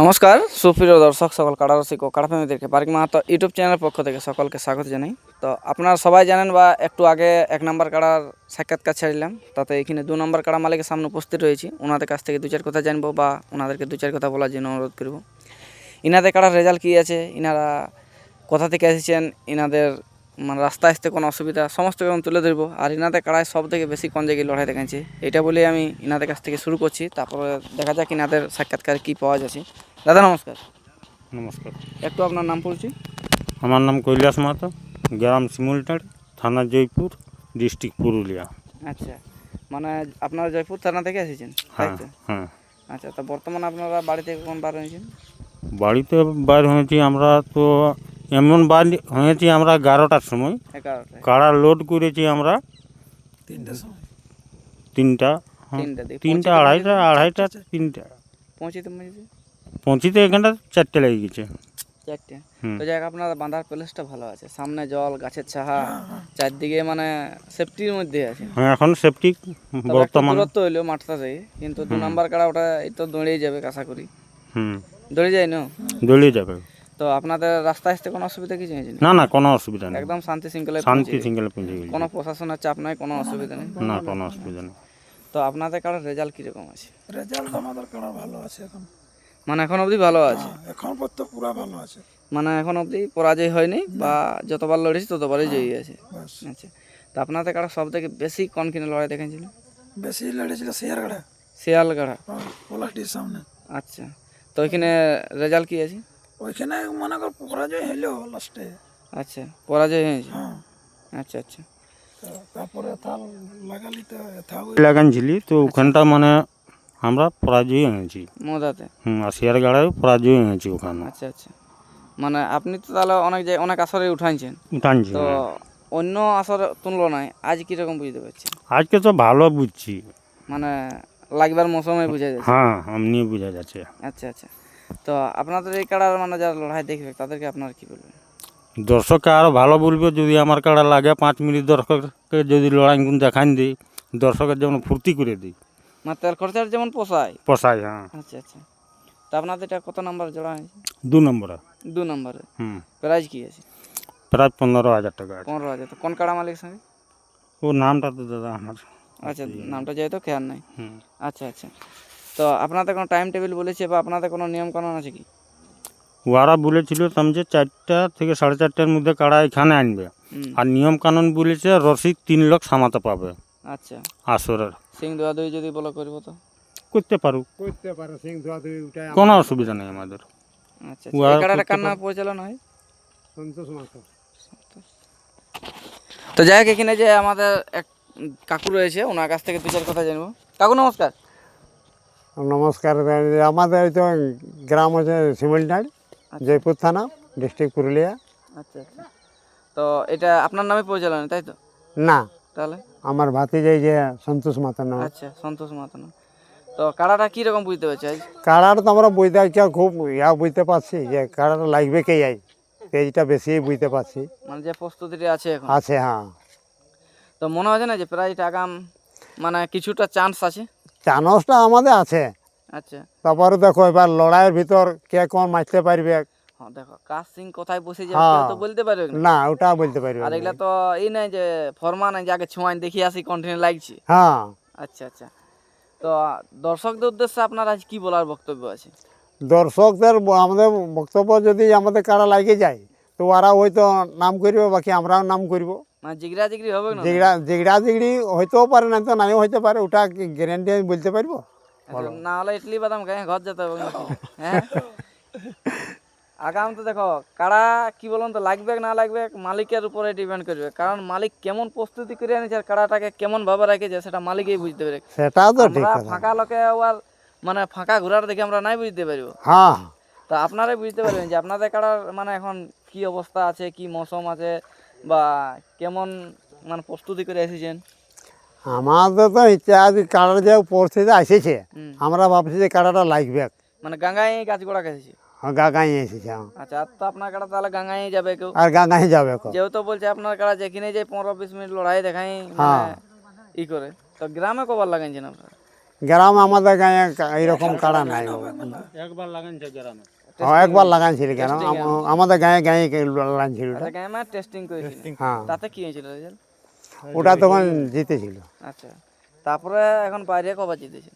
নমস্কার, সুপ্রিয় দর্শক, সকল কাড়া ও কাড়া প্রেমীদেরকে পার্ক মাহাতো ইউটিউব চ্যানেলের পক্ষ থেকে সকলকে স্বাগত জানাই। তো আপনারা সবাই জানেন বা একটু আগে এক নম্বর কাড়ার সাক্ষাৎকার ছাড়লাম, তাতে এখানে দু নম্বর কাড়া মালিকের সামনে উপস্থিত রয়েছি। ওনাদের কাছ থেকে দু চার কথা জানব বা ওনাদেরকে দু চার কথা বলার জন্য অনুরোধ করব। ইনাদের কাড়ার রেজাল্ট কী আছে? ইনারা কোথা থেকে এসেছেন? ইনাদের মানে রাস্তা আসতে কোনো অসুবিধা সমস্ত কিছু তুলে ধরবো। আর ইনাদের কাড়ায় সব থেকে বেশি কোন জায়গায় লড়াই দেখাচ্ছে এটা বলে আমি ইনাদের কাছ থেকে শুরু করছি তারপরে দেখা যাক ইনাদের সাক্ষাৎকার কী পাওয়া যাচ্ছে। দাদা নমস্কার। নমস্কার। একটু আপনার নাম পড়ছি আমার নাম কৈলাস মাহাতো গ্রাম শিমুলটাড়ি থানা জয়পুর ডিস্ট্রিক্ট পুরুলিয়া। আচ্ছা মানে আপনারা জয়পুর থানা থেকে এসেছেন হ্যাঁ হ্যাঁ। আচ্ছা তা বর্তমানে আপনারা বাড়ি থেকে কোন বার হয়েছেন? বাড়িতে বাইর হয়েছি আমরা তো এমন বাড়ি হয়েছি আমরা এগারোটার সময়। কাড়া লোড করেছি আমরা? তিনটা? হ্যাঁ, তিনটা দিকে তিনটা আড়াইটা আড়াইটা তিনটা। পৌঁছিতে পৌঁছিতে এখানটা চারটে লেগে গেছে। চারটে। তো যাই আপনার বাঁধার প্লেসটা ভালো আছে। সামনে জল গাছের ছাহা চারদিকে মানে সেফটির মধ্যে আছে। হ্যাঁ এখন সেফটি বর্তমান। দূরত্ব হইল মাঠটা থেকে কিন্তু দু নাম্বার কাড়া ওটা এই তো দৌড়েই যাবে আশা করি। হুম। দৌড়ে যায় না? দলিয়ে যাবে। তো আপনাদের রাস্তা আসতে কোনো অসুবিধা কিছু হয়েছে না না কোনো অসুবিধা নেই। একদম শান্তি শৃঙ্খলায় শান্তি। সিঙ্গেলে পৌঁছে গেছে। কোনো প্রশাসনের চাপ নাই কোনো অসুবিধা নেই। না কোনো অসুবিধা নেই। তো আপনাদের কারোর রেজাল্ট কীরকম আছে? রেজাল্ট আমাদের কাড়া ভালো আছে এখন। মানে এখন অবধি ভালো আছে? এখন পর্যন্ত পুরা ভালো আছে। মানে এখন অবধি পরাজয় হয়নি বা যতবার লড়েছি ততবারই জয়ী আছে বাস আচ্ছা তো আপনাদের কারা সব থেকে বেশি কোন কিনে লড়াই দেখেছিল বেশি লড়েছিল শেয়ার গাড়া শিয়াল পলাশটির সামনে। আচ্ছা তো ওইখানে রেজাল্ট কি আছে? ওইখানে মনে কর পরাজয় হইল লাস্টে আচ্ছা পরাজয় হয়েছে? হ্যাঁ। আচ্ছা আচ্ছা। তারপরে থাল লাগালি তো লাগানছিলি তো ওখানটা মানে আমরা পরাজয় হয়েছি। মোদাতে? হুম আসিয়ার গাড়ায় পরাজয় হয়েছি ওখানে। আচ্ছা আচ্ছা। মানে আপনি তো তাহলে অনেক জায়গায় অনেক আসরে উঠাইছেন। উঠানছি তো অন্য আসরে তুলনায় আজ কীরকম বুঝতে পারছি আজকে তো ভালো বুঝছি। মানে লাগবার মৌসুমে বুঝা যাচ্ছে। হ্যাঁ এমনি বুঝা যাচ্ছে। আচ্ছা আচ্ছা। তো আপনাদের এই কাড়ার মানে যারা লড়াই দেখবে তাদেরকে আপনারা কি বলবেন? দর্শককে আরও ভালো বলবে যদি আমার কাড়া লাগে পাঁচ মিনিট দর্শককে যদি লড়াই গুণ দেখান দিই দর্শকের যেমন ফুর্তি করে দিই। মানে তেল খরচার যেমন পোষায়? পোষায় হ্যাঁ। আচ্ছা আচ্ছা। তা আপনাদের এটা কত নাম্বার জোড়া হয়েছে? দু নম্বরে। দু নম্বরে। হুম। প্রাইজ কি আছে? প্রায় পনেরো হাজার টাকা পনেরো হাজার। তো কোন কাড়া মালিক সঙ্গে? ও নামটা তো দাদা আমার আচ্ছা নামটা যেহেতু খেয়াল নাই। হুম। আচ্ছা আচ্ছা। তো আপনাদের কোনো টাইম টেবিল বলেছে বা আপনাদের কোনো নিয়ম কানুন আছে কি? ওরা বলেছিল যে চারটা থেকে সাড়ে চারটার মধ্যে কারা এখানে আনবে। আর নিয়ম কানুন বলেছে রসিদ তিন লোক সামাতে পাবে। আচ্ছা। আসরের। সিং দোয়া দুই যদি বলো করব তো? করতে পারুক করতে পারে সিং ধোয়া দুই উঠে কোনো অসুবিধা নেই আমাদের। আচ্ছা উহা এই কার নামে পরিচালনা হয়? সন্তোষ মাতো তো যাই হোক এখানে যে আমাদের এক কাকু রয়েছে ওনার কাছ থেকে দু চার কথা জানব। কাকু নমস্কার। নমস্কার আমাদের এই তো গ্রাম আছে শিমলটাড়ি জয়পুর থানা ডিস্ট্রিক্ট পুরুলিয়া। আচ্ছা আচ্ছা। তো এটা আপনার নামে পরিচালনা তাই তো? না। তাহলে? আমার ভাতিজাই যে সন্তোষ মাতার নাম। আচ্ছা সন্তোষ মাতানো তো কাড়াটা কীরকম বুঝতে পারছি আজ? কাড়াটা তো আমরা বুঝতে পারছি খুব ইয়া বুঝতে পারছি যে কাড়াটা লাগবে কে যাই তেজটা বেশি বুঝতে পারছি। মানে যে প্রস্তুতিটা আছে এখন? আছে হ্যাঁ। তো মনে হচ্ছে না যে প্রাইজটা আগাম মানে কিছুটা চান্স আছে? চানসটা আমাদের আছে। আচ্ছা। তারপরে দেখো এবার লড়াইয়ের ভিতর কে কোন মারতে পারবে। হ্যাঁ দেখো কোথায় বসে যাবে হ্যাঁ। তো বলতে পারবে না। ওটা বলতে পারবে আর এগুলা তো এই নাই যে ফরমা নাই যে ছোঁয়াই দেখি আসি কন্টিনিউ লাগছে। হ্যাঁ। আচ্ছা আচ্ছা। তো দর্শকদের উদ্দেশ্যে আপনার আজ কি বলার বক্তব্য আছে? দর্শকদের আমাদের বক্তব্য যদি আমাদের কারা লাগে যায় তো ওরা হয়তো নাম করবে বাকি আমরাও নাম করব। মানে জিগরা হবে না? যেগড়া যেগড়া যেগড়ি হইতেও পারে না তো নাইও হইতে পারে ওটা গ্যারেন্টি আমি বলতে পারব? আচ্ছা, না হলে ইডলি বাদাম খাই ঘর যেতে হবে হ্যাঁ? আগাম তো দেখো কারা কি বলুন তো লাগবে না লাগবে মালিকের উপরে ডিপেন্ড করবে। কারণ মালিক কেমন প্রস্তুতি করে আনিছে আর কারাটাকে কেমন ভাবে রেখেছে সেটা মালিকই বুঝতে পারে সেটা তো ঠিক ফাঁকা লোকে আবার মানে ফাঁকা ঘোরার দেখে আমরা নাই বুঝতে পারব। হ্যাঁ। তো আপনারাই বুঝতে পারবেন যে আপনাদের কাড়ার মানে এখন কি অবস্থা আছে কি মৌসুম আছে বা কেমন মানে প্রস্তুতি করে এসেছেন? আমাদের তো আছে কাড়ার যে পরিস্থিতি এসেছে আমরা ভাবছি যে কাড়াটা লাগবে। মানে গাঙ্গাই গাছ গোড়া গেছে গা গাঁয়ে এসেছে হ্যাঁ। আচ্ছা তো আপনার কাড়া তাহলে গাঙ্গাই যাবে কেউ? আর গা গাঁয়ে যাবে যেহেতু বলছে আপনার যেখানে যে পনেরো বিশ মিনিট লড়াই দেখাই হ্যাঁ। মানে ই করে। তো গ্রামে কবার লাগাইছেন আপনারা? গ্রামে আমাদের গায়ে এইরকম কাড়া নাই। একবার লাগাইছে গ্রামে। হ্যাঁ একবার লাগাইছিল কেন? আমাদের গায়ে গায়ে লাগাইছিল। আচ্ছা টেস্টিং করেছিল। হ্যাঁ। তাতে কি হয়েছিল রেজাল্ট? ওটা তখন জিতেছিল। আচ্ছা তারপরে এখন বাইরে কবার জিতেছে?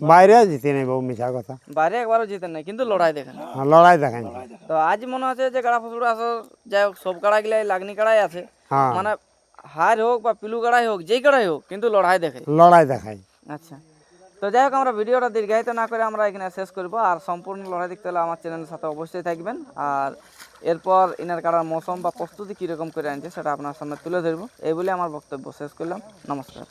বাইরে জিতে নেই বাবু মিছা কথা। বাইরে একবারও নাই কিন্তু লড়াই দেখেন। হ্যাঁ, লড়াই দেখাইছে তো আজ মনে হচ্ছে যে কাড়া ফসুড়া আসর যাই হোক সব কাড়াগুলাই লাগনি কাড়াই আছে। হ্যাঁ। মানে হার হোক বা পিলু কাড়াই হোক যেই কাড়াই হোক কিন্তু লড়াই দেখে লড়াই দেখাই আচ্ছা। তো যাই হোক, আমরা ভিডিওটা দীর্ঘায়িত না করে আমরা এখানে শেষ করব। আর সম্পূর্ণ লড়াই দেখতে হলে আমার চ্যানেলের সাথে অবশ্যই থাকবেন। আর এরপর ইনার কাটার মৌসুম বা প্রস্তুতি কীরকম করে আনছে সেটা আপনার সামনে তুলে ধরব। এই বলে আমার বক্তব্য শেষ করলাম। নমস্কার।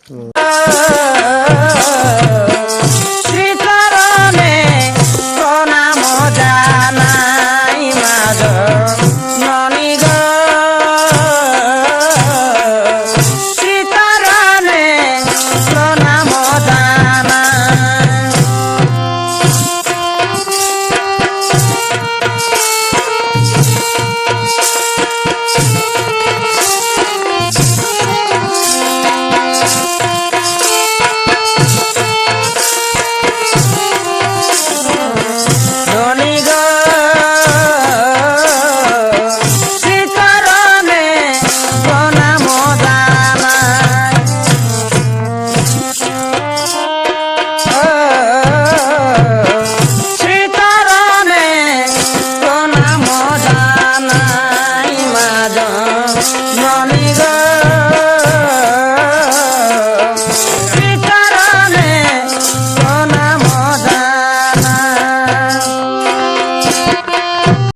গো।